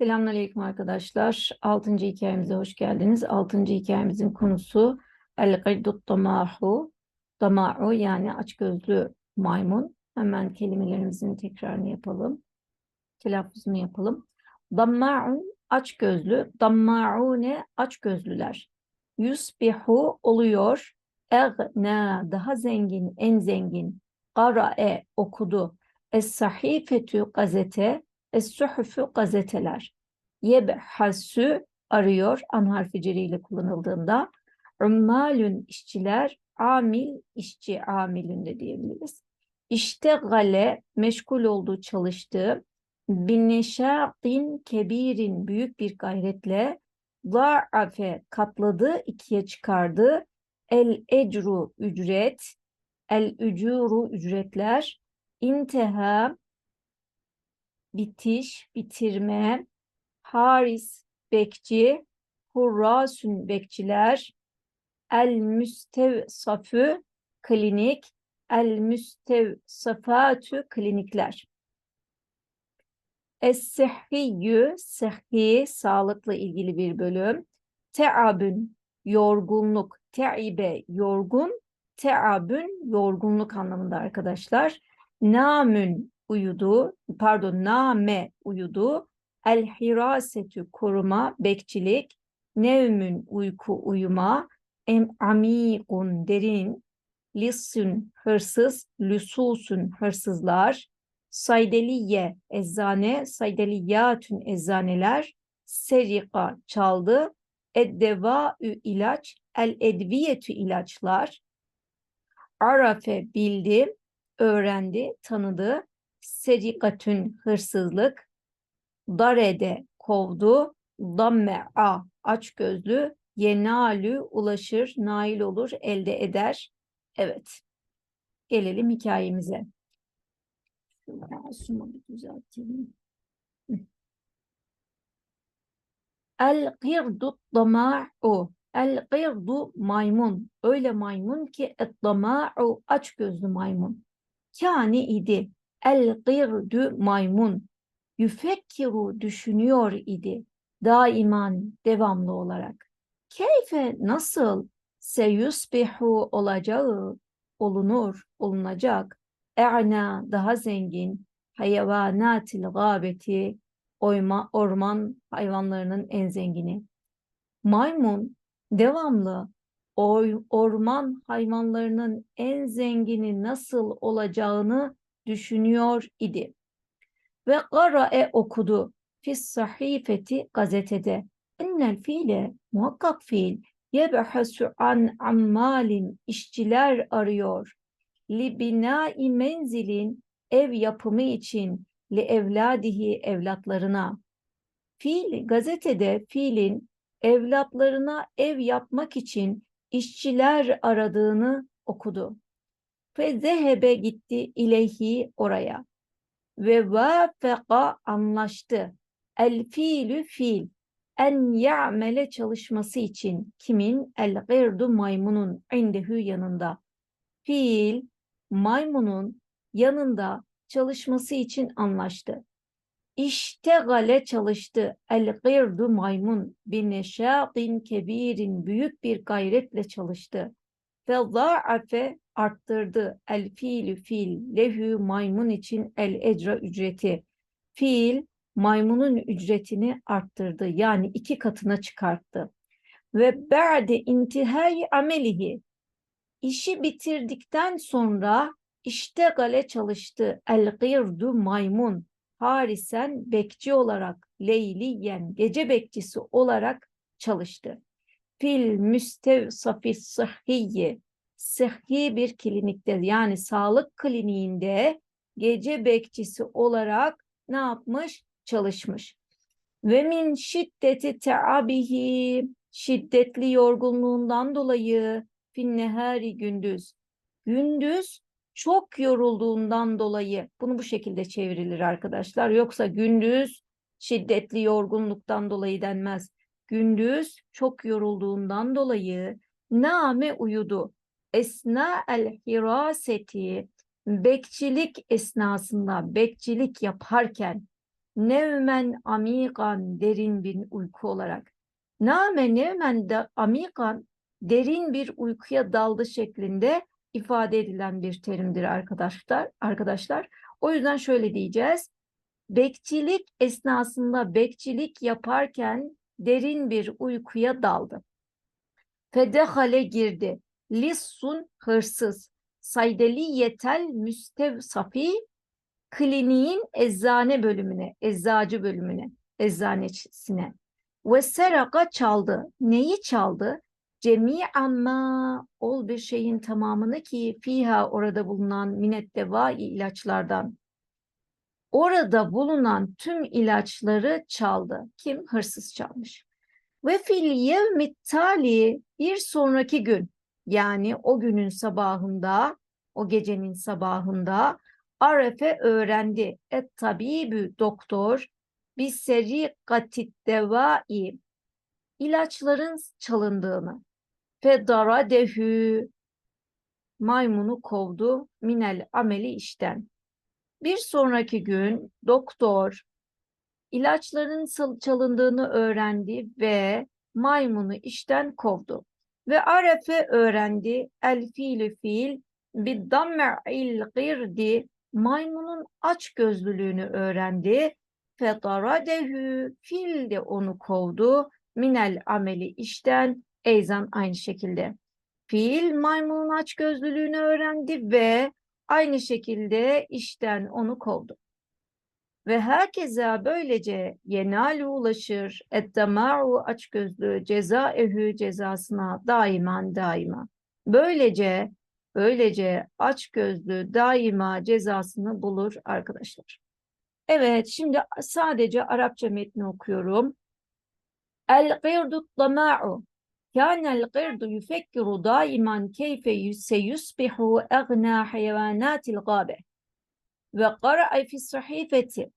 Selamünaleyküm arkadaşlar. Altıncı hikayemize hoş geldiniz. Altıncı hikayemizin konusu El-Gaddut Damahu. Damahu yani açgözlü maymun. Hemen kelimelerimizin tekrarını yapalım. Telaffuzunu yapalım. Damma'un açgözlü. Damma'une açgözlüler. Yusbihu oluyor. Egna daha zengin, en zengin. Qara'e okudu. Es-sahifetü gazete. Es-suhufu gazeteler. Yebhasü arıyor an harfi celiyle kullanıldığında. Ummalün işçiler, amil işçi amilün de diyebiliriz. İşte gale meşgul olduğu çalıştığı binneşâtin kebirin büyük bir gayretle za'afe katladı ikiye çıkardı el ecru ücret el ücuru ücretler inteha bitiş, bitirme, haris, bekçi, hurrasün, bekçiler, el müstevsafü, klinik, el müstevsafatü, klinikler. Es-sihhiyyü, sıhhi, sağlıkla ilgili bir bölüm. Teabün, yorgunluk, teibe, yorgun, teabün, yorgunluk anlamında arkadaşlar. Namün, uyudu, pardon name uyudu, el hirasetü koruma, bekçilik, nevmün uyku uyuma, em amikun derin, lissün hırsız, lüsusun hırsızlar, saydeliye eczane, saydeliyatün eczaneler, serika çaldı, eddevaü ilaç, el edviyetü ilaçlar, arafe bildi, öğrendi, tanıdı, serikatün hırsızlık, darede kovdu, damme'a açgözlü, yenalü ulaşır, nail olur, elde eder. Evet. Gelelim hikayemize. Şunu bir düzeltelim. El qirdu dama'u. El qirdu maymun. Öyle maymun ki et dama'u aç gözlü maymun. Kâni idi. El girdü maymun. Yüfekkiru düşünüyor idi. Daiman devamlı olarak. Keyfe nasıl seyusbihu olacağı olunur, olunacak. E'na daha zengin hayvanatil gâbeti oyma, orman hayvanlarının en zengini. Maymun devamlı oy, orman hayvanlarının en zengini nasıl olacağını düşünüyor idi. Ve qara'e okudu fis sahifeti gazetede. İnnel fiile muhakkak fiil yebhasu an ammalin işçiler arıyor. Li binai menzilin ev yapımı için li evladihi evlatlarına. Fiil gazetede fiilin evlatlarına ev yapmak için işçiler aradığını okudu. Ve zehebe gitti ileyhi oraya. Ve vafeka anlaştı. El fiilü fiil. En ya'mele çalışması için kimin? El gırdu maymunun indehü yanında. Fiil maymunun yanında çalışması için anlaştı. İştegale çalıştı. El gırdu maymun bin neşâtin kebirin büyük bir gayretle çalıştı. Ve za'afe arttırdı. El fiilü fiil lehü maymun için el ecra ücreti. Fiil maymunun ücretini arttırdı. Yani iki katına çıkarttı. Ve ba'de intihai amelihi. İşi bitirdikten sonra iştegale çalıştı. El gırdu maymun harisen bekçi olarak leyliyen gece bekçisi olarak çalıştı. Fil müstevsafi sıhhiyi sıhhi bir klinikte yani sağlık kliniğinde gece bekçisi olarak ne yapmış? Çalışmış. Ve min şiddeti teabihi şiddetli yorgunluğundan dolayı finnehari gündüz. Gündüz çok yorulduğundan dolayı bunu bu şekilde çevrilir arkadaşlar. Yoksa gündüz şiddetli yorgunluktan dolayı denmez. Gündüz çok yorulduğundan dolayı name uyudu. Esna el hiraseti bekçilik esnasında bekçilik yaparken nevmen amigan derin bir uyku olarak. Name nevmen de amigan derin bir uykuya daldı şeklinde ifade edilen bir terimdir arkadaşlar. Arkadaşlar, o yüzden şöyle diyeceğiz. Bekçilik esnasında bekçilik yaparken derin bir uykuya daldı. Fedehale girdi. Lissun hırsız. Saydeliyetel müstevsafi kliniğin eczane bölümüne, eczacı bölümüne, eczanesine. Ve seraka çaldı. Neyi çaldı? Cemi'an ma ol bir şeyin tamamını ki fiha orada bulunan minet devai ilaçlardan. Orada bulunan tüm ilaçları çaldı. Kim? Hırsız çalmış. Ve fil yevmit tali bir sonraki gün yani o günün sabahında o gecenin sabahında Arefe öğrendi. Et tabibü doktor bir serikatit devai ilaçların çalındığını. Fedaradehu maymunu kovdu minel ameli işten. Bir sonraki gün doktor ilaçların çalındığını öğrendi ve maymunu işten kovdu. Ve arefe öğrendi el fiilü fiil bir damme'il girdi maymunun aç gözlülüğünü öğrendi. Fetaradehu fil de onu kovdu. Minel ameli işten eyzan aynı şekilde. Fil maymunun aç gözlülüğünü öğrendi ve aynı şekilde işten onu kovdu ve herkese böylece yenal ulaşır ettema'u açgözlü ceza ehü cezasına daiman daima. Böylece böylece aç açgözlü daima cezasını bulur arkadaşlar. Evet şimdi sadece Arapça metni okuyorum. El gırdu tama'u Kânel gırdu yufekkiru daiman keyfe seyusbihu egna hayvanatil gâbe. وقرأ في الصحيفة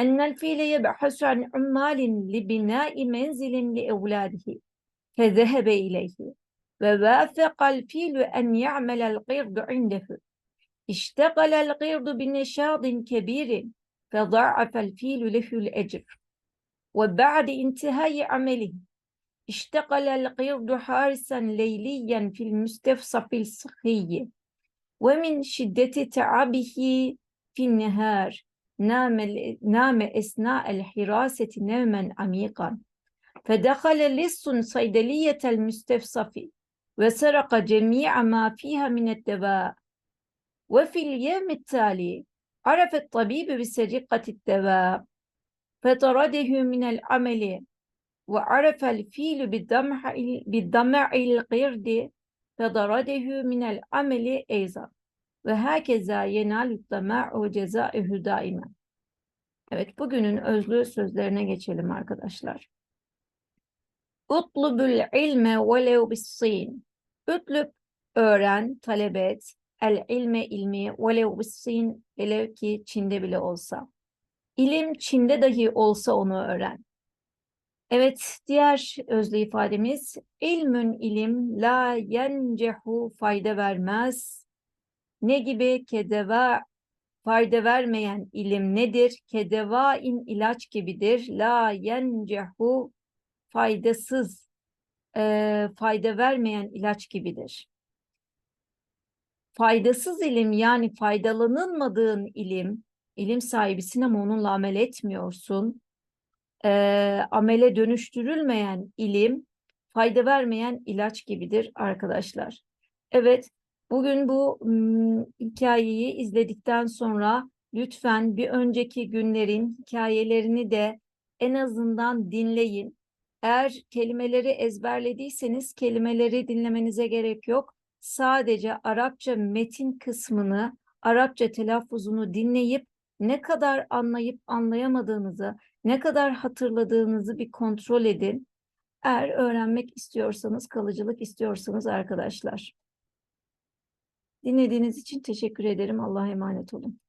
أن الفيل يبحث عن عمال لبناء منزل لأولاده فذهب إليه ووافق الفيل أن يعمل القرد عنده. اشتغل القرد بنشاط كبير فضاعف الفيل له الأجر. وبعد انتهاء عمله اشتغل القرد حارسا ليليا في المستفصف الصخي ومن شدة تعبه في النهار. نام, نام أثناء الحراسة نوما عميقا. فدخل لص صيدلية المستفصف وسرق جميع ما فيها من الدواء. وفي اليوم التالي عرف الطبيب بسرقة الدواء فطرده من العمل وعرف الفيل بالدمع بالدمع القرد فطرده من العمل أيضا. ve herkese yenal yükleme o ceza ehü daime. Evet bugünün özlü sözlerine geçelim arkadaşlar. Utlubul ilme velev bissin. Ütlüp öğren, talep et. El ilme ilmi velev bissin. Velev ki Çin'de bile olsa. İlim Çin'de dahi olsa onu öğren. Evet, diğer özlü ifademiz ilmün ilim la yencehu fayda vermez, ne gibi kedeva fayda vermeyen ilim nedir? Kedevain ilaç gibidir. La yencehu faydasız, e, fayda vermeyen ilaç gibidir. Faydasız ilim yani faydalanılmadığın ilim, ilim sahibisin ama onunla amel etmiyorsun. E, amele dönüştürülmeyen ilim, fayda vermeyen ilaç gibidir arkadaşlar. Evet, bugün bu hikayeyi izledikten sonra lütfen bir önceki günlerin hikayelerini de en azından dinleyin. Eğer kelimeleri ezberlediyseniz kelimeleri dinlemenize gerek yok. Sadece Arapça metin kısmını, Arapça telaffuzunu dinleyip ne kadar anlayıp anlayamadığınızı, ne kadar hatırladığınızı bir kontrol edin. Eğer öğrenmek istiyorsanız, kalıcılık istiyorsanız arkadaşlar. Dinlediğiniz için teşekkür ederim. Allah'a emanet olun.